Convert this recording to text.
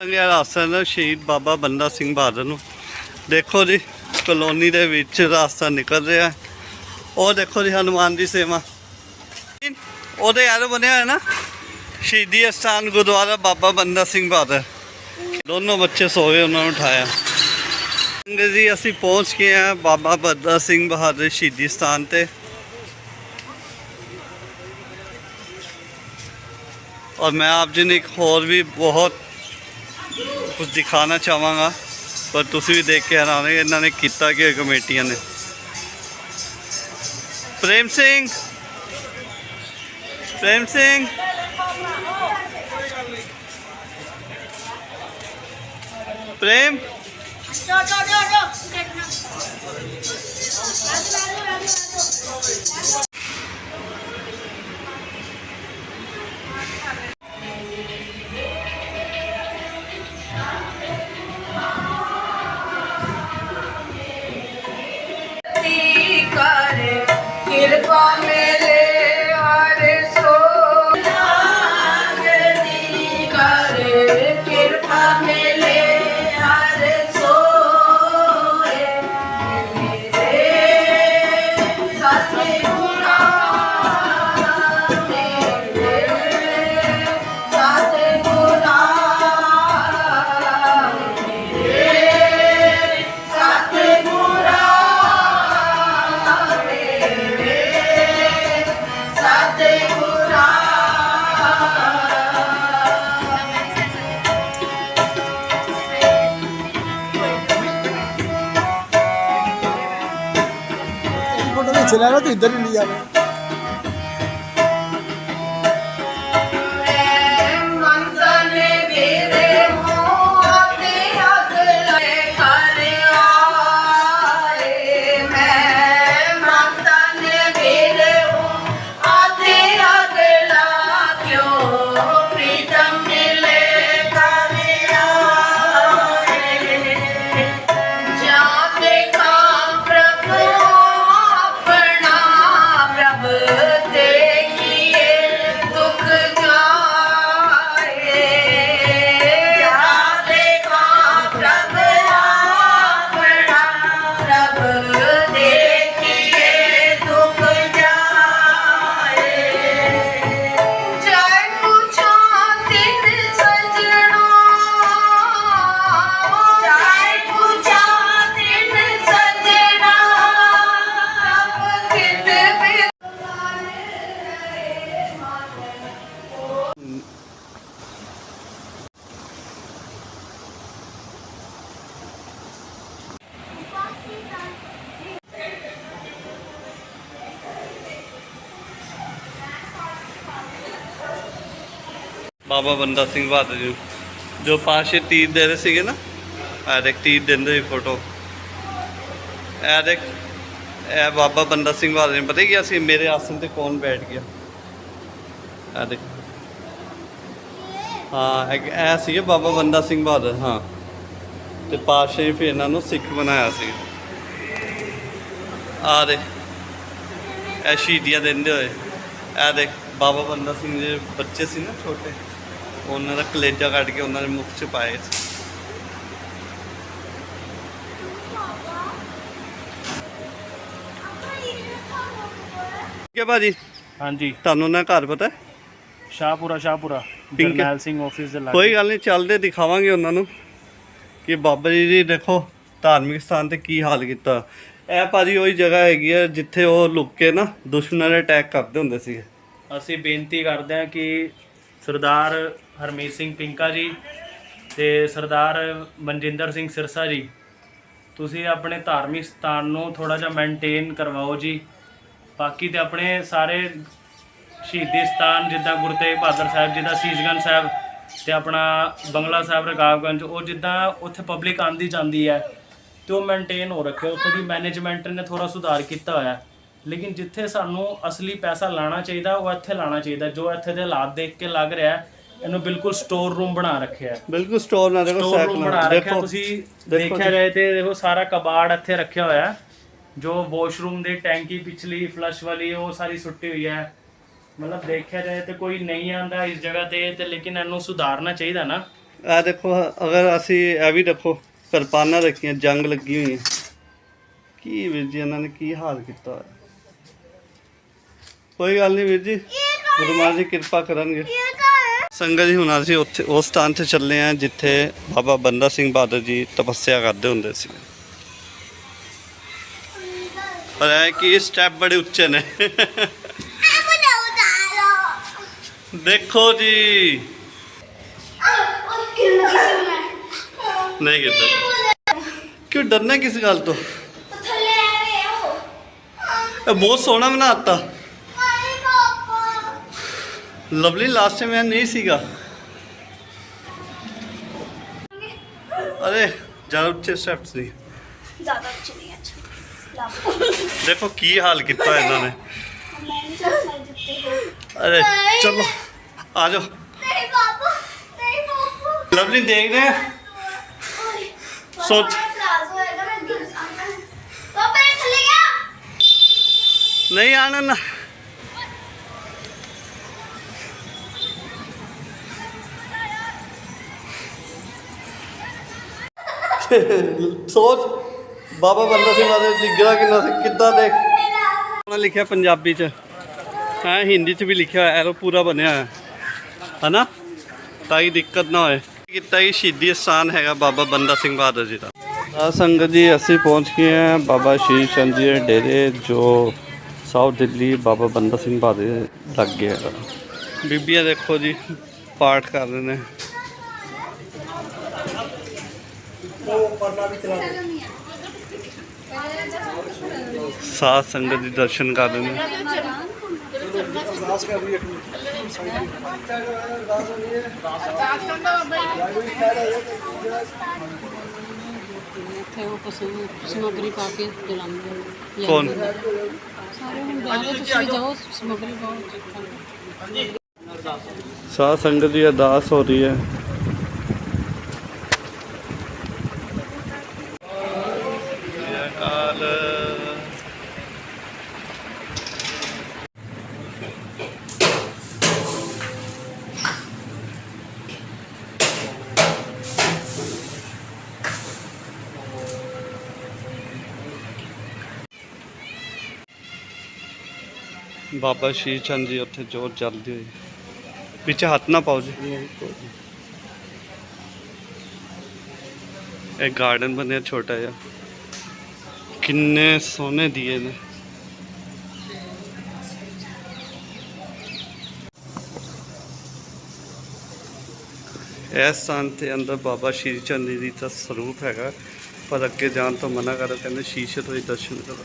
ਸੰਗਿਆ ਆਸਨ ਸ਼ਹੀਦ ਬਾਬਾ ਬੰਦਾ ਸਿੰਘ ਬਹਾਦਰ ਨੂੰ। ਦੇਖੋ ਜੀ, ਕਲੋਨੀ ਦੇ ਵਿੱਚ ਰਾਸਤਾ ਨਿਕਲ ਰਿਹਾ ਉਹ ਦੇਖੋ ਜੀ, ਹਨੂਮਾਨ ਦੀ ਸੇਵਾ। ਉਹਦੇ ਯਾਰ ਬਣਿਆ ਹੈ ਨਾ, ਸ਼ਹੀਦੀ ਅਸਥਾਨ ਗੁਰਦੁਆਰਾ ਬਾਬਾ ਬੰਦਾ ਸਿੰਘ ਬਹਾਦਰ। ਦੋਨੋਂ ਬੱਚੇ ਸੋਏ ਉਹਨਾਂ ਨੂੰ ਉਠਾਇਆ। ਜੀ, ਅਸੀਂ ਪਹੁੰਚ ਗਏ ਆ ਬਾਬਾ ਬੰਦਾ ਸਿੰਘ ਬਹਾਦਰ ਸ਼ਹੀਦੀ ਸਥਾਨ ਤੇ। ਔਰ ਮੈਂ ਆਪ ਜੀ ਨੇ ਇੱਕ ਹੋਰ ਵੀ ਬਹੁਤ ਕੁਝ ਦਿਖਾਣਾ ਚਾਹਾਂਗਾ, ਪਰ ਤੁਸੀਂ ਵੀ ਦੇਖ ਕੇ ਹੈਰਾਨ ਹੋਗੇ ਇਹਨਾਂ ਨੇ ਕੀਤਾ ਕਿ ਕਮੇਟੀਆਂ ਨੇ। ਪ੍ਰੇਮ ਸਿੰਘ! ਪ੍ਰੇਮ ਸਿੰਘ! ਪ੍ਰੇਮ! ਕਿਰਪਾ फोटो नहीं चला रहा तो इधर ही लिया मैं ਬਾਬਾ ਬੰਦਾ ਸਿੰਘ ਬਹਾਦਰ ਜੀ ਜੋ ਪਾਸ਼ੇ ਤੀਰ ਦੇ ਰਹੇ ਸੀਗੇ ਨਾ ਇਹ ਤੀਰ ਦਿੰਦੇ ਦੀ ਫੋਟੋ ਇਹ ਦੇਖ ਇਹ ਬਾਬਾ ਬੰਦਾ ਸਿੰਘ ਬਹਾਦਰ ਨੇ ਪਤਾ ਕੀ ਸੀ ਮੇਰੇ ਆਸਨ ਤੇ ਕੌਣ ਬੈਠ ਗਿਆ? ਇਹ ਦੇਖ। ਹਾਂ, ਇਹ ਇਹ ਸੀਗੇ ਬਾਬਾ ਬੰਦਾ ਸਿੰਘ ਬਹਾਦਰ, ਹਾਂ। ਤੇ ਪਾਸ਼ੇ ਫਿਰ ਇਹਨਾਂ ਨੂੰ ਸਿੱਖ ਬਣਾਇਆ ਸੀ। ਆ ਦੇ ਇਹ ਸ਼ਹੀਦੀਆਂ ਦਿੰਦੇ ਹੋਏ। ਇਹ ਦੇਖ, ਬਾਬਾ ਬੰਦਾ ਸਿੰਘ ਦੇ ਬੱਚੇ ਸੀ ਨਾ ਛੋਟੇ। ਉਹਨਾਂ ਦਾ ਕਲੇਜਾ ਕੱਢ ਕੇ ਉਹਨਾਂ ਦੇ ਮੁਖ ਚ ਪਾਏ। ਹੈ ਭਾਜੀ? ਹਾਂਜੀ। ਤੁਹਾਨੂੰ ਨਾ ਘਰ ਪਤਾ? ਹੈ? ਸ਼ਾਹਪੁਰਾ। ਸ਼ਾਹਪੁਰਾ ਪਿੰਕ- ਜਰਨੈਲ ਸਿੰਘ ਆਫਿਸ ਦੇ ਲਾਗੇ। ਕੋਈ ਗੱਲ ਨਹੀਂ ਚੱਲਦੇ ਦਿਖਾਵਾਂਗੇ ਉਹਨਾਂ ਨੂੰ ਕਿ ਬਾਬਾ ਜੀ ਦੀ ਦੇਖੋ ਧਾਰਮਿਕ ਸਥਾਨ ਤੇ ਕੀ ਹਾਲ ਕੀਤਾ। ਇਹ ਭਾਜੀ ਉਹੀ ਜਗ੍ਹਾ ਹੈਗੀ ਹੈ ਜਿੱਥੇ ਉਹ ਲੁੱਕ ਕੇ ਨਾ ਦੁਸ਼ਮਣਾਂ ਦੇ ਅਟੈਕ ਕਰਦੇ ਹੁੰਦੇ ਸੀ ਅਸੀਂ ਬੇਨਤੀ ਕਰਦੇ ਹਾਂ ਕਿ ਸਰਦਾਰ ਹਰਮੀਤ ਸਿੰਘ ਪਿੰਕਾ ਜੀ ਤੇ ਸਰਦਾਰ ਮਨਜਿੰਦਰ ਸਿੰਘ ਸਿਰਸਾ ਜੀ। ਤੁਸੀਂ ਆਪਣੇ ਧਾਰਮਿਕ ਸਥਾਨ ਨੂੰ ਥੋੜਾ ਜਿਹਾ ਮੇਨਟੇਨ ਕਰਵਾਓ ਜੀ। ਬਾਕੀ ਤੇ ਆਪਣੇ ਸਾਰੇ ਸ਼ਹੀਦੀ ਸਥਾਨ ਜਿੱਦਾਂ ਗੁਰੂ ਤੇਗ ਬਹਾਦਰ ਸਾਹਿਬ ਜੀ ਦਾ ਸੀਸਗੰਜ ਸਾਹਿਬ ਤੇ ਆਪਣਾ ਬੰਗਲਾ ਸਾਹਿਬ ਰਕਾਬਗੰਜ ਉਹ ਜਿੱਦਾਂ ਉੱਥੇ ਪਬਲਿਕ ਆਂਦੀ ਜਾਂਦੀ ਹੈ ਤੇ ਉਹ ਮੇਨਟੇਨ ਹੋ ਰੱਖਿਆ ਉੱਥੇ ਦੀ ਮੈਨੇਜਮੈਂਟ ਨੇ ਥੋੜਾ ਸੁਧਾਰ ਕੀਤਾ ਹੋਇਆ। ਲੇਕਿਨ ਜਿੱਥੇ ਸਾਨੂੰ ਅਸਲੀ ਪੈਸਾ ਲਾਣਾ ਚਾਹੀਦਾ ਉਹ ਇੱਥੇ ਲਾਣਾ ਚਾਹੀਦਾ। ਜੋ ਇੱਥੇ ਦੇ ਹਾਲਾਤ ਦੇਖ ਕੇ ਲੱਗ ਰਿਹਾ ਹੈ, ਇਹਨੂੰ ਬਿਲਕੁਲ ਸਟੋਰ ਰੂਮ ਬਣਾ ਰੱਖਿਆ ਹੈ। ਬਿਲਕੁਲ ਸਟੋਰ ਨਾ ਦੇਖੋ ਸਟੋਰ ਰੂਮ ਬਣਾ ਨਾਲ। ਰੱਖਿਆ ਤੁਸੀਂ ਦੇਖੋ ਦੇਖਿਆ ਜਾਏ ਤੇ ਦੇਖੋ ਸਾਰਾ ਕਬਾੜ ਇੱਥੇ ਰੱਖਿਆ ਹੋਇਆ ਹੈ। ਜੋ ਵਾਸ਼ਰੂਮ ਦੀ ਟੈਂਕੀ ਪਿਛਲੀ ਫਲਸ਼ ਵਾਲੀ ਉਹ ਸਾਰੀ ਸੁੱਟੀ ਹੋਈ ਹੈ। ਮਤਲਬ ਦੇਖਿਆ ਜਾਏ ਤੇ ਕੋਈ ਨਹੀਂ ਆਂਦਾ ਇਸ ਜਗ੍ਹਾ ਤੇ ਤੇ ਲੇਕਿਨ ਇਹਨੂੰ ਸੁਧਾਰਨਾ ਚਾਹੀਦਾ ਨਾ। ਆ ਦੇਖੋ ਅਗਰ ਅਸੀਂ ਇਹ ਵੀ ਦੇਖੋ ਕਿਰਪਾਨਾਂ ਰੱਖੀਆਂ ਜੰਗ ਲੱਗੀ ਹੋਈ ਹੈ। ਕੀ ਵੀਰ ਜੀ ਇਹਨਾਂ ਨੇ ਕੀ ਹਾਲ ਕੀਤਾ ਹੋਇਆ? ਕੋਈ ਗੱਲ ਨਹੀਂ ਵੀਰ ਜੀ। ਗੁਰੂ ਮਹਾਰਾਜ ਜੀ ਕਿਰਪਾ ਕਰਨਗੇ। ਸੰਗਤ ਜੀ ਹੁਣ ਅਸੀਂ ਉੱਥੇ ਉਸ ਸਥਾਨ ਤੇ ਚੱਲੇ ਆ ਜਿੱਥੇ ਬਾਬਾ ਬੰਦਾ ਸਿੰਘ ਬਹਾਦਰ ਜੀ ਤਪੱਸਿਆ ਕਰਦੇ ਹੁੰਦੇ ਸੀ। ਪਰ ਇਹ ਕਿ ਸਟੈਪ ਬੜੇ ਉੱਚੇ ਨੇ। ਦੇਖੋ ਜੀ। ਨਹੀਂ ਕਿੱਦਾਂ ਕਿਉਂ ਡਰਨਾ ਕਿਸ ਗੱਲ ਤੋਂ? ਇਹ ਬਹੁਤ ਸੋਹਣਾ ਬਣਾਤਾ ਲਵਲੀ ਲਾਸਟ ਟਾਈਮ ਮੈਂ ਨਹੀਂ ਸੀਗਾ ਅਰੇ ਜ਼ਿਆਦਾ ਉੱਚੇ ਸਟੈਪਸ ਦੀ ਜ਼ਿਆਦਾ ਉੱਚੇ ਨਹੀਂ ਅੱਛਾ ਦੇਖੋ ਕੀ ਹਾਲ ਕੀਤਾ ਇਹਨਾਂ ਨੇ ਅਰੇ ਚਲੋ ਆ ਜਾਓ ਨਹੀਂ ਬਾਬਾ ਨਹੀਂ ਬਾਬਾ ਲਵਲੀ ਦੇਖ ਰਹੇ ਸੋਚ ਨਹੀਂ ਆਣਾ ਸੋਚ। ਬਾਬਾ ਬੰਦਾ ਸਿੰਘ ਬਾਰੇ ਡਿੱਗਰਾ ਕਿੰਨਾ ਸੀ ਕਿੱਦਾਂ ਦੇਖ। ਉਹਨਾਂ ਲਿਖਿਆ ਪੰਜਾਬੀ ਚ। ਹੈ ਹਿੰਦੀ ਚ ਵੀ ਲਿਖਿਆ ਹੋਇਆ ਐਰੋ ਪੂਰਾ ਬਣਿਆ ਹੋਇਆ। ਹਨਾ? ਤਾਂ ਕਿ ਦਿੱਕਤ ਨਾ ਹੋਏ। ਕੀਤਾ ਕਿ ਸ਼ਹੀਦੀ ਸਥਾਨ ਹੈਗਾ ਬਾਬਾ ਬੰਦਾ ਸਿੰਘ ਬਹਾਦਰ ਜੀ ਦਾ। ਆ ਸੰਗਤ ਜੀ ਅਸੀਂ ਪਹੁੰਚ ਗਏ ਹਾਂ ਬਾਬਾ ਸ਼੍ਰੀ ਚੰਦ ਜੀ ਦੇ ਡੇਰੇ ਜੋ ਸਾਊਥ ਦਿੱਲੀ ਬਾਬਾ ਬੰਦਾ ਸਿੰਘ ਬਹਾਦਰ ਲੱਗ ਗਿਆ। ਬੀਬੀਆਂ ਦੇਖੋ ਜੀ ਪਾਠ ਕਰ ਰਹੇ ਨੇ। ਸਾਧ ਸੰਗਤ ਦੇ ਦਰਸ਼ਨ ਕਰ ਰਹੇ ਨੇ ਅਰਦਾਸ ਕਰ ਰਹੀ ਹੈ। ਇੱਥੇ ਉਹ ਪਸ਼ੂ ਸਮੱਗਰੀ ਪਾ ਕੇ ਜਲਾਉਂਦੇ ਨੇ ਕੌਣ? ਸਾਰੇ ਹੁਣ ਵਿਆਹ ਦੇ ਤੁਸੀਂ ਵੀ ਜਾਓ ਸਮੱਗਰੀ ਪਾਓ ਸਾਧ ਸੰਗਤ ਦੀ ਅਰਦਾਸ ਹੋ ਰਹੀ ਹੈ। ਬਾਬਾ ਸ਼੍ਰੀ ਚੰਦ ਜੀ ਉੱਥੇ ਜ਼ੋਰ ਜਲਦੀ ਹੋਈ ਵਿੱਚ ਹੱਥ ਨਾ ਪਾਓ ਜੀ। ਇਹ ਗਾਰਡਨ ਬਣਿਆ ਛੋਟਾ ਜਿਹਾ। ਕਿੰਨੇ ਸੋਹਣੇ ਦੀਏ ਨੇ। ਇਸ ਸਥਾਨ ਤੇ ਅੰਦਰ ਬਾਬਾ ਸ਼੍ਰੀ ਚੰਦ ਜੀ ਦਾ ਸਰੂਪ ਹੈਗਾ। ਪਰ ਅੱਗੇ ਜਾਣ ਤੋਂ ਮਨਾ ਕਰੋ, ਕਹਿੰਦੇ ਸ਼ੀਸ਼ੇ ਤੋਂ ਹੀ ਦਰਸ਼ਨ ਕਰੋ।